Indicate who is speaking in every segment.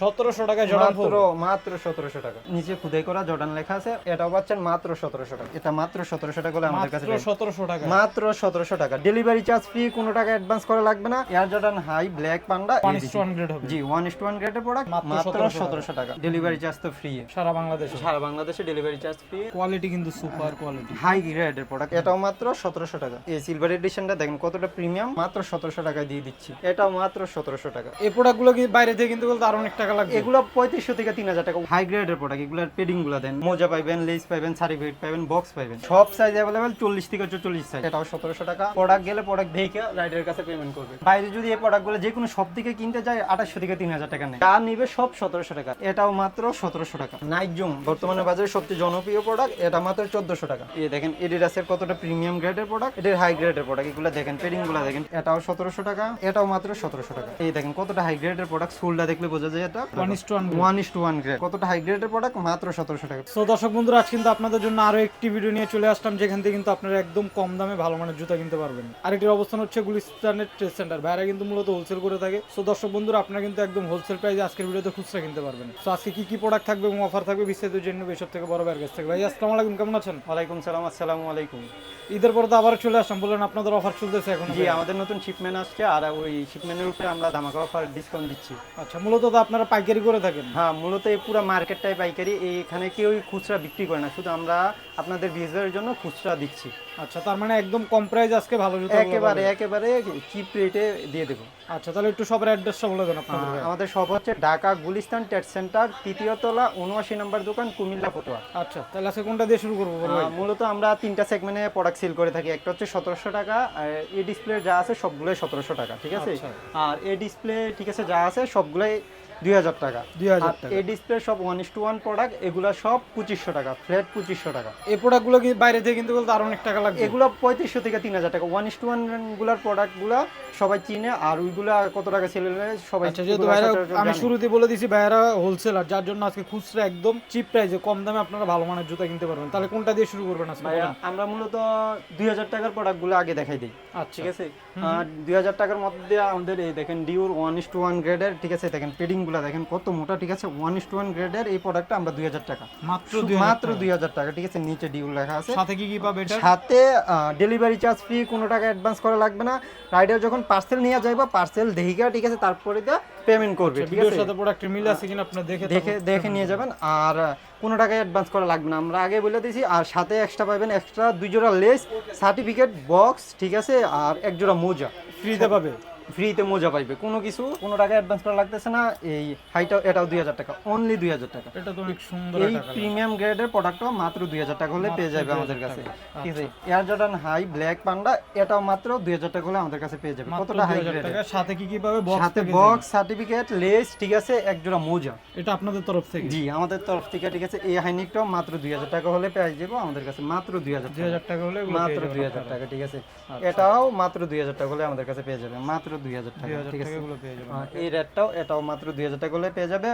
Speaker 1: সতেরোশো টাকায় জর্ডান
Speaker 2: মাত্র মাত্র সতেরোশো টাকা। নিচে খুদাই করা জর্ডান লেখা আছে এটাও পাচ্ছেন মাত্র সতেরোশো টাকা। এটা মাত্র সতেরোশো টাকা হলে আমাদের কাছে
Speaker 1: সতেরোশো টাকা।
Speaker 2: মাত্র সতেরোশো টাকা। ডেলিভারি চার্জ ফ্রি কোনো টাকা অ্যাডভান্স করা লাগবে না। Air Jordan high black panda
Speaker 1: one is
Speaker 2: G one is one গ্রেডের প্রোডাক্ট
Speaker 1: মাত্র
Speaker 2: মাত্র
Speaker 1: 1700
Speaker 2: সতেরোশো টাকা। ডেলিভারি চার্জ তো ফ্রি
Speaker 1: সারা বাংলাদেশে।
Speaker 2: সারা বাংলাদেশে ডেলিভারি চার্জ ফ্রি
Speaker 1: কোয়ালিটি কিন্তু সুপার কোয়ালিটি
Speaker 2: হাই গ্রেডের প্রোডাক্ট এটাও মাত্র সতেরোশো টাকা। এই সিলভার এডিশনটা দেখেন কতটা প্রিমিয়াম মাত্র সতেরোশো টাকায় দিয়ে দিচ্ছি। এটাও মাত্র সতেরোশো টাকা।
Speaker 1: এই প্রোডাক্টগুলো কি বাইরে থেকে কিন্তু বলতে আরও অনেক টাকা লাগবে।
Speaker 2: এগুলো পঁয়ত্রিশশো থেকে তিন হাজার টাকা। হাই গ্রেডের প্রোডাক্ট এগুলোর পেডিংগুলো দেন। মোজা পাইবেন লেস পাইবেন সার্টিফিকেট পাইবেন বক্স পাইবেন। সব সাইজ অ্যাভেলেবেল চল্লিশ থেকে চল্লিশ সাইজ এটাও সতেরোশো টাকা। প্রোডাক্ট গেলে প্রোডাক্ট দেখে রাইডারের কাছে পেমেন্ট করবে। বাইরে যদি এই প্রোডাক্টগুলো যে কোনো সব থেকে কিনতে যায় আঠাশশো থেকে তিন হাজার টাকা নেয়। যা নিবে সব সতেরোশো টাকা। এটাও মাত্র সতেরোশো টাকা। নাইট জুম বর্তমানে বাজারে সবচেয়ে জনপ্রিয় প্রোডাক্ট এটা মাত্র চোদ্দশো টাকা। এই দেখেন এডিডাসের কতটা প্রিমিয়াম গ্রেডের প্রোডাক্ট এটার হাই গ্রেডের প্রোডাক্ট এগুলো দেখেন পেডিংগুলো দেখেন। এটাও সতেরোশো টাকা এটাও মাত্র সতেরোশো টাকা। এই দেখেন কতটা হাই গ্রেডের প্রোডাক্ট সোলটা দেখলে বোঝা যায় এটা
Speaker 1: one is two
Speaker 2: one is two one grade কতটা হাই গ্রেডের প্রোডাক্ট মাত্র সতেরোশো টাকা।
Speaker 1: সো দর্শক বন্ধুরা আজ কিন্তু আপনাদের জন্য আরও একটি ভিডিও নিয়ে চলে আসলাম যেখান থেকে কিন্তু আপনারা একদম কম দামে ভালো মানের জুতা কিনতে পারবেন। আরেকটির অবস্থান হচ্ছে গুলিস্তানের ট্রেড সেন্টার ভাইরা কিন্তু মূলত হোলসেল করে থাকে। সো দর্শক বন্ধুরা আপনারা কিন্তু একদম হোলসেল প্রাইসে আজকের ভিডিওতে খুচরা কিনতে পারবেন। সো আজকে কি কি প্রোডাক্ট থাকবে এবং অফার থাকবে বিস্তারিত থেকে বড় ভাইয়ের কাছ থেকে। ভাই আসসালামু আলাইকুম কেমন আছেন?
Speaker 2: ওয়ালাইকুম সালাম আসসালামু আলাইকুম।
Speaker 1: ঈদের পরে তো আবার চলে আসলাম বললেন আপনাদের অফার চলতেছে এখন
Speaker 2: জি আমাদের নতুন শিপমেন্ট আসছে আর ওই শিপমেন্টের উপরে আমরা ধামাকা অফার ডিসকাউন্ট দিচ্ছি।
Speaker 1: আচ্ছা মূলত তো আপনারা পাইকারি করে থাকেন?
Speaker 2: হ্যাঁ মূলত এই পুরো মার্কেটটাই পাইকারি। এখানে কেউ খুচরা বিক্রি করে না। শুধু আমরা আপনাদের বিজনেসের জন্য খুচরা দিচ্ছি।
Speaker 1: আচ্ছা তার মানে একদম কম প্রাইস আজকে ভালো জুতা
Speaker 2: একেবারে একেবারে চিপ রেটে দিয়ে দেবো।
Speaker 1: আচ্ছা তাহলে একটু সবার অ্যাড্রেসটা বলে দেন আপনাদের
Speaker 2: আমাদের শপ হচ্ছে ঢাকা গুলিস্তান টেট সেন্টার তৃতীয় তলা উনআশি নম্বর দোকান কুমিল্লা ফটোয়া
Speaker 1: আচ্ছা তাহলে আজকে কোনটা দিয়ে শুরু করব বলো
Speaker 2: মূলত আমরা তিনটা সেগমেন্টে প্রোডাক্ট সেল করে থাকি। একটা হচ্ছে সতেরোশো টাকা আর এই ডিসপ্লে যা আছে সবগুলোই সতেরোশো টাকা ঠিক আছে?
Speaker 1: আচ্ছা।
Speaker 2: আর এই ডিসপ্লে ঠিক আছে যা আছে সবগুলোই দুই হাজার টাকা।
Speaker 1: 2000
Speaker 2: আর
Speaker 1: টাকা।
Speaker 2: এই ডিসপ্লে সব one is two one product এগুলো সব পঁচিশশো টাকা ফ্ল্যাট পঁচিশশো টাকা।
Speaker 1: এই প্রোডাক্টগুলো কি বাইরে থেকে কিন্তু বলতে আরও অনেক টাকা লাগবে?
Speaker 2: এগুলো পঁয়ত্রিশশো থেকে তিন হাজার টাকা। ওয়ান ইস টু ওয়ানগুলার প্রোডাক্টগুলো সবাই চিনে আর ওইগুলা কত টাকা সেল সবাই
Speaker 1: আচ্ছা যেহেতু ভাইরা আমি শুরুতে বলে দিছি ভাইরা হোলসেলার যার জন্য আজকে খুচরা একদম চিপ প্রাইসে কম দামে আপনারা ভালো মানের জুতা কিনতে পারবেন। তাহলে কোনটা দিয়ে শুরু করবেন আজকে
Speaker 2: আমরা মূলত দুই হাজার টাকার প্রোডাক্টগুলো আগে দেখাই দিই।
Speaker 1: আচ্ছা।
Speaker 2: ঠিক আছে? আর দুই হাজার টাকার মধ্যে আমাদের এই দেখেন Dior one is two one গ্রেডের ঠিক আছে? দেখেন পেডিং গুলা দেখেন কত মোটা ঠিক আছে? ওয়ান ইস টু ওয়ান গ্রেডের এই প্রোডাক্টটা আমরা দুই হাজার টাকা।
Speaker 1: মাত্র
Speaker 2: মাত্র দুই হাজার টাকা ঠিক আছে? নিচে ডিউ লেখা আছে।
Speaker 1: সাথে কি কি পাবে
Speaker 2: সাথে ডেলিভারি চার্জ ফ্রি কোনো টাকা অ্যাডভান্স করা লাগবে না। রাইডার যখন পার্সেল নিয়ে যাইবা পার্সেল দেখিকা ঠিক আছে? তারপরে দিয়ে পেমেন্ট করবে ঠিক
Speaker 1: ভিডিওর
Speaker 2: আছে?
Speaker 1: সাথে প্রোডাক্টের মিল আছে কিনা আপনি দেখে
Speaker 2: দেখে দেখে নিয়ে যাবেন। আর কোনো টাকা অ্যাডভান্স করা লাগবে না। আমরা আগে বলে দিয়েছি আর সাথে এক্সট্রা পাবেন এক্সট্রা দুই জোড়া লেস সার্টিফিকেট বক্স ঠিক আছে? আর এক জোড়া মোজা।
Speaker 1: ফ্রিতে পাবে?
Speaker 2: ফ্রিতে মোজা পাইবে কোনো কিছু কোনো টাকা অ্যাডভান্স করা লাগতেছে না এই হাইটা এটাও দুই হাজার টাকা অনলি দুই হাজার টাকা
Speaker 1: এটা তো অনেক সুন্দর
Speaker 2: এই প্রিমিয়াম গ্রেডের প্রোডাক্টও মাত্র দুই হাজার টাকা হলে পেয়ে যাবে আমাদের কাছে ঠিক আছে Air Jordan high black panda এটাও মাত্র দুই হাজার টাকা হলে আমাদের কাছে পেয়ে যাবে কতটা হাই
Speaker 1: 2000
Speaker 2: গ্রেড
Speaker 1: টাকা সাথে কি কি পাবে বক্স
Speaker 2: সাথে বক্স সার্টিফিকেট লেস ঠিক আছে এক জোড়া মোজা
Speaker 1: এটা আপনাদের তরফ থেকে
Speaker 2: জি আমাদের তরফ থেকে ঠিক আছে এই হাইনিকটাও মাত্র দুই হাজার টাকা হলে পেয়ে যাব আমাদের কাছে মাত্র দুই হাজার
Speaker 1: দুই হাজার টাকা হলে
Speaker 2: মাত্র দুই হাজার টাকা ঠিক আছে এটাও মাত্র দুই হাজার টাকা হলে আমাদের কাছে পেয়ে যাবে মাত্র দুই হাজার টাকা ঠিক আছে? এই রেটটাও এটাও মাত্র দুই হাজার টাকা হলে পেয়ে যাবে।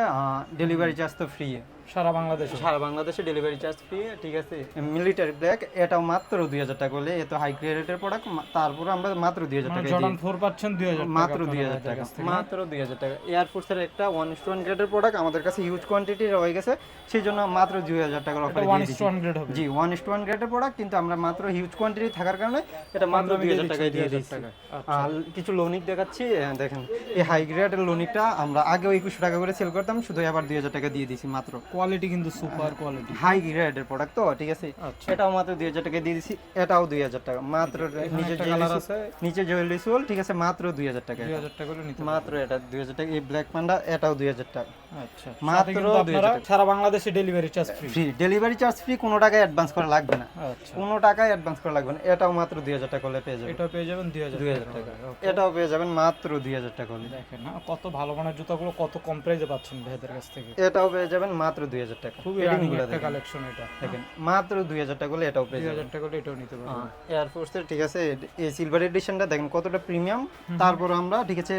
Speaker 2: ডেলিভারি চার্জ তো ফ্রি
Speaker 1: সারা বাংলাদেশে?
Speaker 2: সারা বাংলাদেশে ডেলিভারি চার্জ ফ্রি ঠিক আছে? মিলিটারি ব্ল্যাক এটাও মাত্র দুই হাজার টাকা হলে এত হাই গ্রেডের প্রোডাক্ট তারপরে আমরা মাত্র দুই হাজার টাকা
Speaker 1: জর্ডান ফোর পাচ্ছেন দুই হাজার
Speaker 2: মাত্র দুই হাজার টাকা। মাত্র দুই হাজার টাকা। এয়ারফোর্সের একটা ওয়ান ইস ওয়ান গ্রেডের প্রোডাক্ট আমাদের কাছে হিউজ কোয়ান্টিটি রয়ে গেছে। সেই জন্য মাত্র দুই হাজার টাকার অফার
Speaker 1: ওয়ান ইস
Speaker 2: দিচ্ছি।
Speaker 1: ওয়ান গ্রেড হবে।
Speaker 2: জি ওয়ান ইস ওয়ান গ্রেডের প্রোডাক্ট কিন্তু আমরা মাত্র হিউজ কোয়ান্টিটি থাকার কারণে এটা মাত্র দুই হাজার টাকায় দিয়ে দিচ্ছি। আর কিছু লোনিক দেখাচ্ছি দেখেন এই হাই গ্রেডের লোনিকটা আমরা আগেও একুশশো টাকা করে সেল করতাম শুধু আবার দুই হাজার টাকা দিয়ে দিছি মাত্র।
Speaker 1: কোয়ালিটি কিন্তু সুপার কোয়ালিটি
Speaker 2: হাই গ্রেডের প্রোডাক্ট তো ঠিক আছে
Speaker 1: আচ্ছা।
Speaker 2: এটাও মাত্র দুই হাজার টাকা দিয়ে দিছি এটাও দুই হাজার টাকা মাত্র নিচে
Speaker 1: কালার আছে
Speaker 2: নিচে জুয়েলারি সোল ঠিক আছে মাত্র দুই হাজার টাকা
Speaker 1: দুই হাজার টাকা
Speaker 2: মাত্র এটা দুই হাজার টাকা এই ব্ল্যাক পান্ডা এটাও দুই হাজার টাকা
Speaker 1: আচ্ছা
Speaker 2: মাত্র 2000
Speaker 1: আপনারা সারা বাংলাদেশে delivery charge free
Speaker 2: free delivery charge free কোনো টাকা অ্যাডভান্স করা লাগবে না
Speaker 1: আচ্ছা
Speaker 2: কোনো টাকা অ্যাডভান্স করা লাগবে না এটাও মাত্র দুই হাজার টাকা হলে পেয়ে যাবেন
Speaker 1: এটা পেয়ে যাবেন দুই হাজার
Speaker 2: দুই হাজার টাকা এটাও পেয়ে যাবেন মাত্র দুই হাজার টাকা হলে
Speaker 1: দেখেন না কত ভালো মানের জুতাগুলো কত কম প্রাইসে পাচ্ছেন ভাইদের কাছ থেকে
Speaker 2: এটাও পেয়ে যাবেন মাত্র দুই হাজার টাকা।
Speaker 1: খুবই একটা কালেকশন এটা।
Speaker 2: দেখেন মাত্র দুই হাজার টাকা হলে এটাও পেয়ে যাবেন।
Speaker 1: হাজার টাকা হলে এটাও নিতে পারবেন।
Speaker 2: এয়ারফোর্সের ঠিক আছে এই সিলভার এডিশনটা দেখেন কতটা প্রিমিয়াম তারপর আমরা ঠিক আছে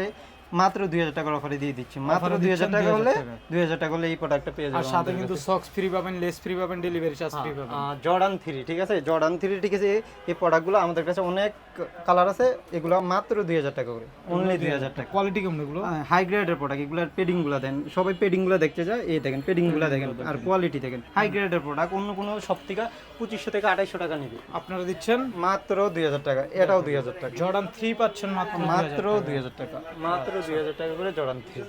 Speaker 2: মাত্র দুই হাজার টাকার অফারে দিয়ে দিচ্ছি মাত্র
Speaker 1: Offer-এ
Speaker 2: দুই হাজার
Speaker 1: দিচ্ছেন
Speaker 2: টাকা
Speaker 1: 2000
Speaker 2: হলে
Speaker 1: টাকা।
Speaker 2: দুই হাজার টাকা হলে এই প্রোডাক্টটা পেয়ে
Speaker 1: আর
Speaker 2: যাবেন
Speaker 1: সাথে কিন্তু সক্স ফ্রি পাবেন লেস ফ্রি পাবেন ডেলিভারি চার্জ ফ্রি পাবেন
Speaker 2: জর্ডান থ্রি ঠিক আছে জর্ডান থ্রি ঠিক আছে এই প্রোডাক্টগুলো আমাদের কাছে অনেক কালার আছে এগুলো মাত্র দুই হাজার টাকা করে অনলি দুই হাজার টাকা
Speaker 1: কোয়ালিটি কেমন এগুলো
Speaker 2: হাই গ্রেডের প্রোডাক্ট এগুলোর পেডিংগুলো দেন সবাই পেডিংগুলো দেখতে যায় এই দেখেন পেডিংগুলো দেখেন আর কোয়ালিটি দেখেন হাই গ্রেডের প্রোডাক্ট অন্য কোনো সব থেকে পঁচিশশো থেকে আড়াইশো টাকা নিবে
Speaker 1: আপনারা দিচ্ছেন
Speaker 2: মাত্র দুই হাজার টাকা এটাও দুই হাজার টাকা
Speaker 1: জর্ডান থ্রি পাচ্ছেন মাত্র
Speaker 2: মাত্র দুই হাজার টাকা মাত্র দুই হাজার টাকা করে জড়ান থ্রি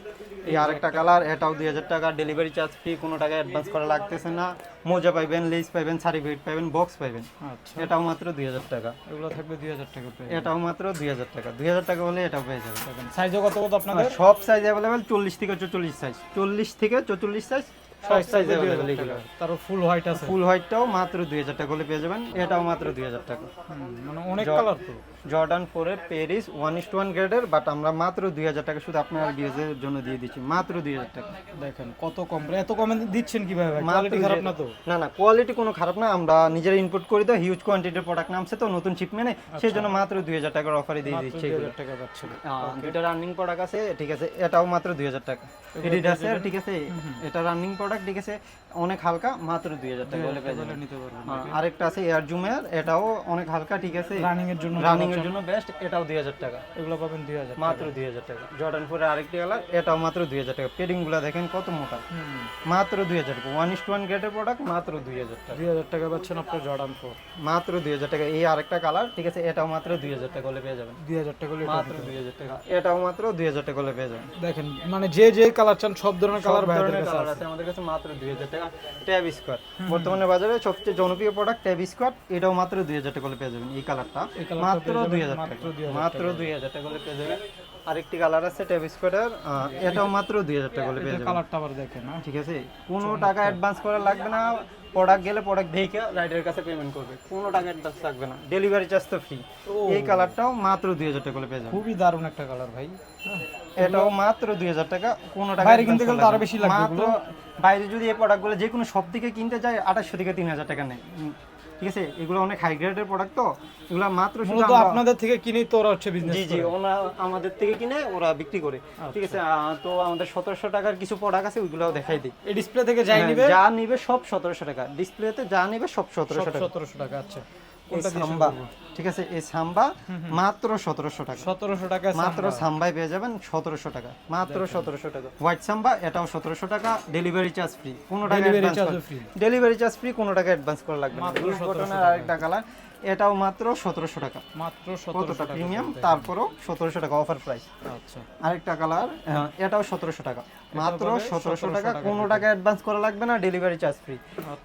Speaker 2: এই আরেকটা কালার এটাও দুই হাজার টাকা। ডেলিভারি চার্জ ফ্রি কোনো টাকা অ্যাডভান্স করা লাগতেছে না। মোজা পাইবেন লেস পাইবেন সার্টিফিকেট পাইবেন বক্স পাইবেন।
Speaker 1: আচ্ছা।
Speaker 2: এটাও মাত্র দুই হাজার টাকা।
Speaker 1: এগুলো থাকবে দুই হাজার টাকা
Speaker 2: এটাও মাত্র দুই হাজার টাকা। দুই হাজার টাকা হলে এটাও পেয়ে যাবে
Speaker 1: সাইজও কত কত আপনার
Speaker 2: সব সাইজ অ্যাভেলেবেল চল্লিশ থেকে চল্লিশ সাইজ চল্লিশ থেকে চল্লিশ সাইজ সব সাইজ অ্যাভেলেবেল এগুলো
Speaker 1: তারও ফুল হোয়াইট আছে।
Speaker 2: ফুল হোয়াইটটাও মাত্র দুই হাজার টাকা হলে পেয়ে যাবেন। এটাও মাত্র দুই হাজার টাকা।
Speaker 1: মানে অনেক কালার তো
Speaker 2: জর্ডান ফোরে প্যারিস ওয়ান ইস্ট ওয়ান গ্রেডের বাট আমরা মাত্র দুই হাজার টাকা শুধু আপনার বিয়ের জন্য দিয়ে দিচ্ছি। মাত্র দুই হাজার টাকা।
Speaker 1: দেখেন কত কম এত কমে দিচ্ছেন কীভাবে কোয়ালিটি খারাপ না তো?
Speaker 2: না না কোয়ালিটি কোনো খারাপ না। আমরা নিজেরা ইনপুট করি তো হিউজ কোয়ান্টিটির প্রোডাক্ট নামছে তো নতুন শিপমেন্টে সেই জন্য মাত্র দুই হাজার টাকার অফারে দিয়ে দিচ্ছি
Speaker 1: টাকা পাচ্ছেন।
Speaker 2: রানিং প্রোডাক্ট আছে ঠিক আছে এটাও মাত্র দুই হাজার টাকা। এডিডাসের ঠিক আছে এটা রানিং প্রোডাক্ট ঠিক আছে অনেক হালকা মাত্র দুই হাজার টাকা হলে পেয়ে যাবেন। আরেকটা আছে এয়ার জুমের এটাও অনেক হালকা ঠিক আছে
Speaker 1: রানিং এর জন্য
Speaker 2: রানিং এর জন্য বেস্ট এটাও দুই হাজার টাকা
Speaker 1: এগুলো পাবেন দুই হাজার
Speaker 2: মাত্র দুই হাজার টাকা জর্ডান ফোরের আরেকটি কালার এটাও মাত্র দুই হাজার টাকা পেডিংগুলা দেখেন কত মোটা মাত্র দুই হাজার টাকা ওয়ান ইস্ট ওয়ান গ্রেডের প্রোডাক্ট মাত্র দুই হাজার টাকা
Speaker 1: দুই হাজার টাকা পাচ্ছেন আপনার জর্ডান ফোর
Speaker 2: মাত্র দুই হাজার টাকা এই আরেকটা কালার ঠিক আছে এটাও মাত্র দুই হাজার টাকা হলে পেয়ে যাবেন
Speaker 1: দুই হাজার টাকা হলে
Speaker 2: মাত্র দুই হাজার টাকা এটাও মাত্র দুই হাজার টাকা হলে পেয়ে যাবেন
Speaker 1: দেখেন মানে যে যে কালার চান সব ধরনের কালার ভাইদের কাছে আছে
Speaker 2: আমাদের কাছে মাত্র দুই হাজার টাকা ট্যাব স্কোয়ার বর্তমানে বাজারে সবচেয়ে জনপ্রিয় প্রোডাক্ট ট্যাব স্কোয়ার এটাও মাত্র দুই হাজার টাকা হলে পেয়ে যাবেন এই কালারটা মাত্র দুই হাজার টাকা। মাত্র দুই হাজার টাকা হলে পেয়ে যাবেন। আরেকটি কালার আছে ট্যাব স্কোয়ারের এটাও মাত্র দুই হাজার টাকা হলে পেয়ে যাবেন।
Speaker 1: কালারটা আবার দেখেন হ্যাঁ।
Speaker 2: ঠিক আছে? কোনো টাকা অ্যাডভান্স করা লাগবে না। প্রোডাক্ট গেলে প্রোডাক্ট দেখে রাইডারের কাছে পেমেন্ট করবে। কোনো টাকা অ্যাডভান্স লাগবে না। ডেলিভারি চার্জ তো ফ্রি এই কালারটাও মাত্র দুই হাজার টাকা করে পেয়ে যাবেন।
Speaker 1: খুবই দারুণ একটা কালার ভাই।
Speaker 2: এটাও মাত্র দুই হাজার টাকা। কোনো টাকা
Speaker 1: কিনতে গেলে আরও বেশি লাগবে।
Speaker 2: মাত্র বাইরে যদি এই প্রোডাক্টগুলো যে কোনো সব থেকে কিনতে যায় আঠাশশো থেকে তিন হাজার টাকা নেয়। ঠিক আছে? এগুলো অনেক হাই গ্রেডের প্রোডাক্ট তো। এগুলো মাত্র শুধু
Speaker 1: আপনাদের থেকে কিনেই তো ওরা হচ্ছে বিজনেস
Speaker 2: জি জি ওরা আমাদের থেকে কিনে ওরা বিক্রি করে। ঠিক আছে? তো আমাদের সতেরোশো টাকার কিছু প্রোডাক্ট আছে ওইগুলোও দেখাই দিই।
Speaker 1: এই ডিসপ্লে থেকে যাই নিবে?
Speaker 2: যা নিবে সব সতেরোশো টাকা। ডিসপ্লেতে যা নিবে সব সতেরোশো টাকা।
Speaker 1: সতেরোশো টাকা আচ্ছা।
Speaker 2: সাম্বা ঠিক আছে এই সাম্বা মাত্র সতেরোশো টাকা।
Speaker 1: সতেরোশো টাকা
Speaker 2: মাত্র সাম্বাই পেয়ে যাবেন সতেরোশো টাকা। মাত্র সতেরোশো টাকা। হোয়াইট সাম্বা এটাও সতেরোশো টাকা। ডেলিভারি চার্জ ফ্রি কোনো টাকা
Speaker 1: ডেলিভারি
Speaker 2: চার্জ ফ্রি কোনো টাকা অ্যাডভান্স করা লাগবে না।
Speaker 1: 1700
Speaker 2: আরেকটা কালার এটাও মাত্র সতেরোশো টাকা।
Speaker 1: মাত্র সতেরোশো টাকা
Speaker 2: প্রিমিয়াম তারপরও সতেরোশো টাকা অফার প্রাইস
Speaker 1: আচ্ছা।
Speaker 2: আরেকটা কালার এটাও সতেরোশো টাকা। মাত্র সতেরোশো
Speaker 1: 1700
Speaker 2: টাকা কোনো টাকা অ্যাডভান্স করা লাগবে না ডেলিভারি চার্জ ফ্রি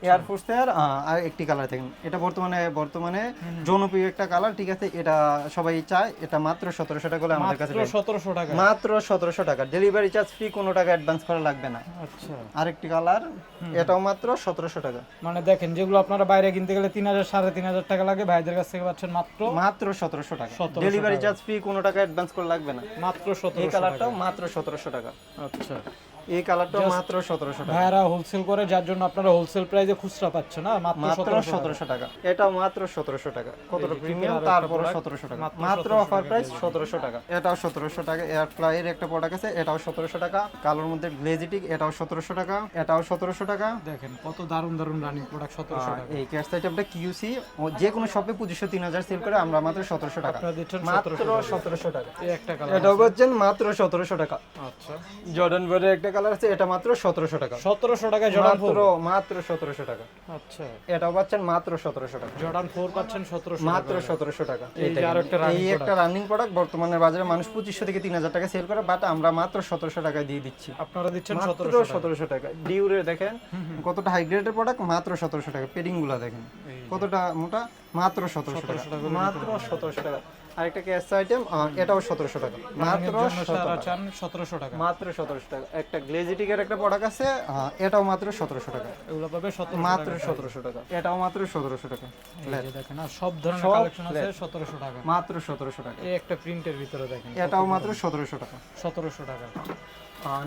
Speaker 2: এয়ারফোর্সের আর একটি কালার থাকেন এটা বর্তমানে বর্তমানে জনপ্রিয় একটা কালার ঠিক আছে? এটা সবাই চায় এটা মাত্র সতেরোশো টাকা হলে আমাদের কাছে
Speaker 1: মাত্র
Speaker 2: পাবেন।
Speaker 1: সতেরোশো টাকা।
Speaker 2: মাত্র সতেরোশো টাকা। ডেলিভারি চার্জ ফ্রি কোনো টাকা অ্যাডভান্স করা লাগবে না।
Speaker 1: আচ্ছা।
Speaker 2: আরেকটি কালার এটাও মাত্র সতেরোশো টাকা।
Speaker 1: মানে দেখেন যেগুলো আপনারা বাইরে কিনতে গেলে তিন হাজার সাড়ে তিন হাজার টাকা লাগে ভাইদের কাছ থেকে পাচ্ছেন মাত্র
Speaker 2: মাত্র সতেরোশো টাকা। ডেলিভারি চার্জ ফ্রি কোনো টাকা অ্যাডভান্স করা লাগবে না।
Speaker 1: মাত্র
Speaker 2: এই
Speaker 1: সতেরোশো টাকা।
Speaker 2: কালারটাও মাত্র সতেরোশো টাকা।
Speaker 1: আচ্ছা।
Speaker 2: এই কালারটাও মাত্র সতেরোশো টাকা
Speaker 1: ভাইয়ারা হোলসেল করে যার জন্য আপনারা হোলসেল প্রাইসে খুচরা পাচ্ছেন না মাত্র
Speaker 2: মাত্র
Speaker 1: সতেরোশো
Speaker 2: সতেরোশো টাকা এটাও মাত্র সতেরোশো টাকা কতটা প্রিমিয়াম তারপরে সতেরোশো টাকা মাত্র অফার প্রাইস সতেরোশো টাকা এটাও সতেরোশো টাকা এয়ার ফ্লাইয়ের একটা প্রোডাক্ট আছে এটাও সতেরোশো টাকা কালোর মধ্যে গ্লেজিটিক এটাও সতেরোশো টাকা এটাও সতেরোশো টাকা
Speaker 1: দেখেন কত দারুণ দারুণ রানিং প্রোডাক্ট সতেরোশো
Speaker 2: আর
Speaker 1: টাকা
Speaker 2: এই ক্যাশ আইটেমটা কিউসি যে কোনো শপে পঁচিশশো তিন হাজার সেল করে আমরা মাত্র সতেরোশো টাকা
Speaker 1: আপনারা দিচ্ছেন
Speaker 2: মাত্র সতেরোশো টাকা
Speaker 1: এই একটা কালার
Speaker 2: এটাও পাচ্ছেন মাত্র সতেরোশো টাকা
Speaker 1: আচ্ছা
Speaker 2: জর্ডান বোর্ডের একটা কালার আছে এটা মাত্র সতেরোশো টাকা
Speaker 1: সতেরোশো টাকায় জর্ডান
Speaker 2: মাত্র মাত্র সতেরোশো টাকা
Speaker 1: আচ্ছা
Speaker 2: এটাও পাচ্ছেন মাত্র সতেরোশো টাকা
Speaker 1: জর্ডান ফোর পাচ্ছেন সতেরোশো
Speaker 2: মাত্র সতেরোশো টাকা
Speaker 1: এই একটা
Speaker 2: একটা রানিং প্রোডাক্ট বর্তমানে বাজারে মানুষ পঁচিশশো থেকে তিন হাজার টাকা সেল করে বাট আমরা মাত্র সতেরোশো টাকা দিয়ে দিচ্ছি
Speaker 1: আপনারা দিচ্ছেন
Speaker 2: মাত্র
Speaker 1: সতেরোশো
Speaker 2: টাকা ডিউরে দেখেন কতটা হাই গ্রেডের প্রোডাক্ট মাত্র সতেরোশো টাকা পেডিংগুলা দেখেন কতটা মোটা মাত্র সতেরোশো টাকা মাত্র সতেরোশো টাকা আরেকটা ক্যাশ আইটেম এটাও সতেরোশো টাকা মাত্র
Speaker 1: সতেরোশো টাকা
Speaker 2: মাত্র সতেরোশো টাকা একটা গ্লেজিটিকের একটা প্রোডাক্ট আছে এটাও মাত্র সতেরোশো টাকা
Speaker 1: এগুলো পাবে
Speaker 2: মাত্র সতেরোশো টাকা এটাও মাত্র সতেরোশো টাকা
Speaker 1: দেখেন সব ধরনের কালেকশন আছে সতেরোশো টাকা
Speaker 2: মাত্র সতেরোশো টাকা
Speaker 1: এই একটা প্রিন্টের ভিতরে দেখেন
Speaker 2: এটাও মাত্র সতেরোশো টাকা
Speaker 1: সতেরোশো টাকা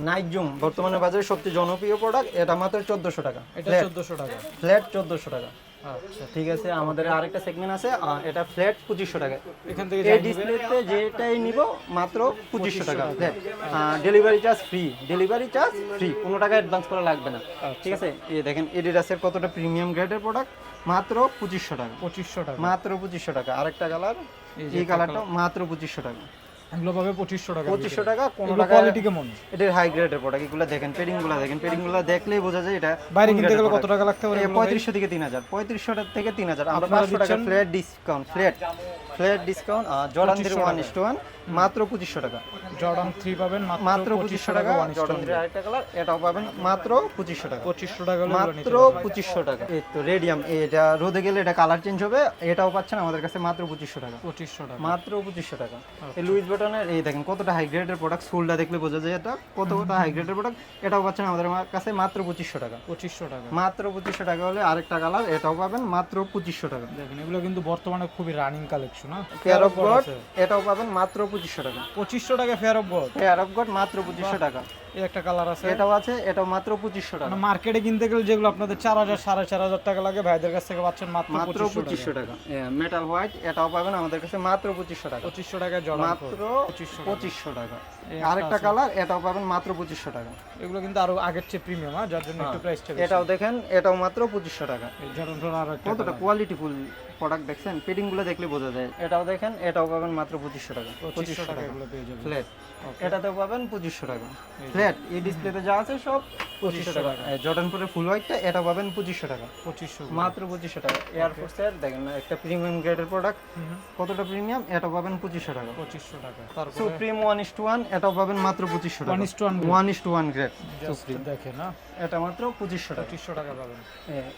Speaker 2: নাইট জুম বর্তমানে বাজারে সবচেয়ে জনপ্রিয় প্রোডাক্ট এটা মাত্র চোদ্দোশো টাকা
Speaker 1: এটা চোদ্দশো টাকা
Speaker 2: ফ্ল্যাট চোদ্দোশো টাকা
Speaker 1: আচ্ছা
Speaker 2: ঠিক আছে আমাদের আরেকটা সেগমেন্ট আছে এটা ফ্ল্যাট পঁচিশশো টাকা।
Speaker 1: এখান থেকে
Speaker 2: এই ডিসপ্লেতে যেটাই নিব মাত্র পঁচিশশো টাকা। Flat delivery charge free delivery charge free কোনো টাকা অ্যাডভান্স করা লাগবে না। ঠিক আছে? এই দেখেন এডিডাসের কতটা প্রিমিয়াম গ্রেডের প্রোডাক্ট মাত্র পঁচিশশো টাকা।
Speaker 1: পঁচিশশো টাকা।
Speaker 2: মাত্র পঁচিশশো টাকা। আরেকটা কালার
Speaker 1: এই
Speaker 2: কালারটা মাত্র পঁচিশশো টাকা।
Speaker 1: এগুলো পাবে 2500 টাকা
Speaker 2: 2500 টাকা কোন টাকা
Speaker 1: কোয়ালিটি কেমন
Speaker 2: এটা হাই গ্রেডের প্রোডাক্ট এগুলো দেখেন পেডিংগুলো দেখেন পেডিংগুলো দেখলেই বোঝা যায় এটা
Speaker 1: বাইরে কিনতে গেলে কত টাকা লাগতে পারে
Speaker 2: 3500 থেকে 3000 3500 থেকে 3000 আমরা 500 টাকা flat discount flat flat discount Jordan 1:1 মাত্র পঁচিশশো টাকা।
Speaker 1: জর্ডান থ্রি পাবেন
Speaker 2: মাত্র পঁচিশশো টাকা জর্ডান দিয়ে আরেকটা কালার এটাও পাবেন মাত্র পঁচিশশো টাকা।
Speaker 1: পঁচিশশো টাকা
Speaker 2: মাত্র পঁচিশশো টাকা। এই তো রেডিয়াম এটা রোদে গেলে এটা কালার চেঞ্জ হবে এটাও পাচ্ছেন আমাদের কাছে মাত্র পঁচিশশো টাকা।
Speaker 1: পঁচিশশো টাকা।
Speaker 2: মাত্র পঁচিশশো টাকা। এই লুইস বাটনের এই দেখেন কতটা হাই গ্রেডের প্রোডাক্ট সোলটা দেখলে বোঝা যায় এটা কতটা হাই গ্রেডের প্রোডাক্ট এটাও পাচ্ছেন আমাদের কাছে মাত্র পঁচিশশো টাকা।
Speaker 1: পঁচিশশো টাকা।
Speaker 2: মাত্র পঁচিশশো টাকা হলে আরেকটা কালার এটাও পাবেন মাত্র পঁচিশশো টাকা।
Speaker 1: দেখেন এগুলো কিন্তু বর্তমানে খুবই রানিং কালেকশন হ্যাঁ?
Speaker 2: এটাও পাবেন মাত্র পঁচিশশো টাকা।
Speaker 1: পঁচিশশো টাকা Fear of God
Speaker 2: Fear of God মাত্র পঁচিশশো টাকা।
Speaker 1: একটা কালার আছে।
Speaker 2: এটাও আছে এটাও মাত্র পঁচিশশো টাকা।
Speaker 1: মানে মার্কেটে কিনতে গেলে যেগুলো আপনাদের চার হাজার সাড়ে চার হাজার টাকা লাগে ভাইদের কাছ থেকে পাচ্ছেন মাত্র
Speaker 2: মাত্র
Speaker 1: পঁচিশশো টাকা।
Speaker 2: মেটাল হোয়াইট এটাও পাবেন আমাদের কাছে মাত্র পঁচিশশো টাকা।
Speaker 1: পঁচিশশো টাকা
Speaker 2: মাত্র
Speaker 1: পঁচিশশো
Speaker 2: পঁচিশশো টাকা। আরেকটা কালার এটাও পাবেন মাত্র পঁচিশশো টাকা
Speaker 1: এগুলো কিন্তু আরও আগের চেয়ে প্রিমিয়াম হ্যাঁ যার জন্য একটু প্রাইসটা
Speaker 2: এটাও দেখেন এটাও মাত্র পঁচিশশো টাকা কতটা কোয়ালিটি ফুল প্রোডাক্ট দেখছেন পেডিংগুলো দেখলে বোঝা যায় এটাও দেখেন এটাও পাবেন মাত্র পঁচিশশো টাকা
Speaker 1: পঁচিশশো টাকা এগুলো পেয়ে যাবেন
Speaker 2: ফ্ল্যাট এটাতেও পাবেন পঁচিশশো টাকা ফ্ল্যাট এই ডিসপ্লেতে যা আছে সব পঁচিশশো টাকা জর্ডান পরে ফুল হোয়াইটটা এটা পাবেন পঁচিশশো টাকা
Speaker 1: পঁচিশশো
Speaker 2: মাত্র পঁচিশশো টাকা এয়ারফোর্সের দেখেন না একটা প্রিমিয়াম গ্রেডের প্রোডাক্ট কতটা প্রিমিয়াম এটা পাবেন পঁচিশশো টাকা
Speaker 1: পঁচিশশো টাকা
Speaker 2: Supreme one is two one এটাও পাবেন মাত্র পঁচিশশো টাকা।
Speaker 1: One is two one
Speaker 2: grade
Speaker 1: দেখেন না?
Speaker 2: এটা মাত্র পঁচিশশো টাকা।
Speaker 1: পঁচিশশো টাকা পাবেন।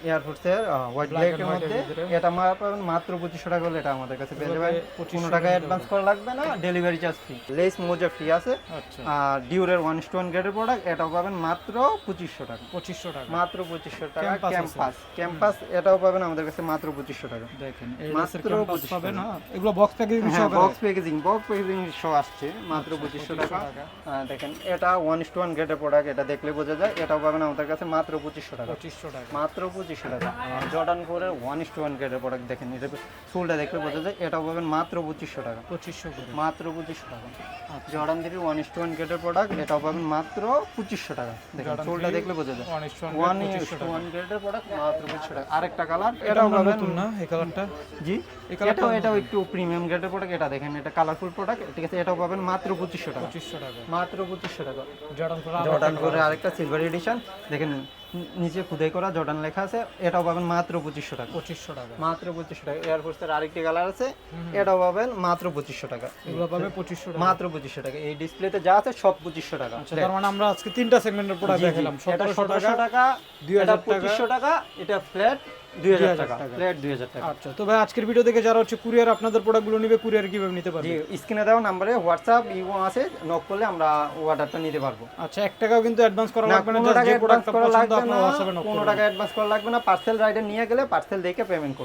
Speaker 2: এয়ারফোর্সের হোয়াইট ব্ল্যাকের মধ্যে। এটা আমরা পাবেন মাত্র পঁচিশশো টাকা হলে এটা আমাদের কাছে পেয়ে যাবেন। কোনো টাকা অ্যাডভান্স করা লাগবে না। ডেলিভারি চার্জ ফ্রি লেস মোজা ফ্রি আছে।
Speaker 1: আচ্ছা।
Speaker 2: আর ডিউরের ওয়ান ইস টু ওয়ান গ্রেডের প্রোডাক্ট এটাও পাবেন মাত্র পঁচিশশো টাকা।
Speaker 1: পঁচিশশো টাকা।
Speaker 2: মাত্র পঁচিশশো টাকা ক্যাম্পাস ক্যাম্পাস এটাও পাবেন আমাদের কাছে মাত্র পঁচিশশো টাকা।
Speaker 1: দেখেন
Speaker 2: মাত্র
Speaker 1: মাত্র
Speaker 2: 25
Speaker 1: পাবেন হ্যাঁ। এগুলো box packaging
Speaker 2: box packaging box packaging সহ আসছে। মাত্র পঁচিশশো টাকা
Speaker 1: টাকা।
Speaker 2: দেখেন এটা ওয়ান ইস টু ওয়ান গ্রেডের প্রোডাক্ট এটা দেখলে বোঝা যায় এটাও পাবেন আমাদের কাছে মাত্র পঁচিশশো টাকা।
Speaker 1: পঁচিশশো টাকা।
Speaker 2: মাত্র পঁচিশশো টাকা। জর্ডান ফোরের ওয়ান ইস টু ওয়ান গ্রেডের প্রোডাক্ট দেখেন এটা ফুলটা দেখলে বোঝা যায় এটাও পাবেন মাত্র পঁচিশশো টাকা।
Speaker 1: পঁচিশশো
Speaker 2: মাত্র পঁচিশশো টাকা। Jordan three one is two one গ্রেডের প্রোডাক্ট এটাও পাবেন মাত্র পঁচিশশো টাকা। দেখেন ফুলটা দেখলে বোঝা যায়।
Speaker 1: ওয়ান ইস
Speaker 2: টু ওয়ান গ্রেডের প্রোডাক্ট মাত্র পঁচিশশো টাকা। আরেকটা কালার
Speaker 1: এটাও
Speaker 2: পাবেন
Speaker 1: না এই কালারটা
Speaker 2: জি? এটাও এটাও একটু প্রিমিয়াম গ্রেডের প্রোডাক্ট এটা দেখেন এটা কালারফুল প্রোডাক্ট ঠিক আছে এটাও পাবেন মাত্র পঁচিশশো টাকা।
Speaker 1: পঁচিশশো টাকা।
Speaker 2: মাত্র পঁচিশশো টাকা।
Speaker 1: জর্ডান
Speaker 2: জর্ডান করে আরেকটা সিলভার এডিশন দেখেন নিচে খুদাই করা জর্ডান লেখা আছে এটাও পাবেন মাত্র পঁচিশশো টাকা।
Speaker 1: পঁচিশশো টাকা।
Speaker 2: মাত্র পঁচিশশো টাকা। এয়ারফোর্সের আরেকটি কালার আছে এটাও পাবেন মাত্র পঁচিশশো টাকা।
Speaker 1: এগুলো পাবে পঁচিশশো টাকা।
Speaker 2: মাত্র পঁচিশশো টাকা। এই ডিসপ্লেতে যা আছে সব পঁচিশশো টাকা।
Speaker 1: আচ্ছা তার মানে আমরা আজকে তিনটা সেগমেন্টের প্রোডাক্ট দেখালাম। সতেরোশো টাকা 2000
Speaker 2: এটা
Speaker 1: টাকা।
Speaker 2: পঁচিশশো টাকা এটা ফ্ল্যাট দুই হাজার
Speaker 1: 2000
Speaker 2: টাকা।
Speaker 1: টাকা।
Speaker 2: ফ্ল্যাট টাকা।
Speaker 1: আচ্ছা তো ভাই আজকের ভিডিও দেখে যারা হচ্ছে কুরিয়ার আপনাদের প্রোডাক্টগুলো নেবে কুরিয়ার কীভাবে নিতে পারবে?
Speaker 2: জি স্ক্রিনে দেওয়া নাম্বারে হোয়াটসঅ্যাপ আছে নক করলে আমরা অর্ডারটা নিতে পারব।
Speaker 1: আচ্ছা এক টাকাও কিন্তু অ্যাডভান্স করা লাগবে না যে পছন্দ আপনার হোয়াটসঅ্যাপে নক
Speaker 2: টাকা অ্যাডভান্স করা লাগবে না পার্সেল রাইডে নিয়ে গেলে পার্সেল দেখে পেমেন্ট করবে।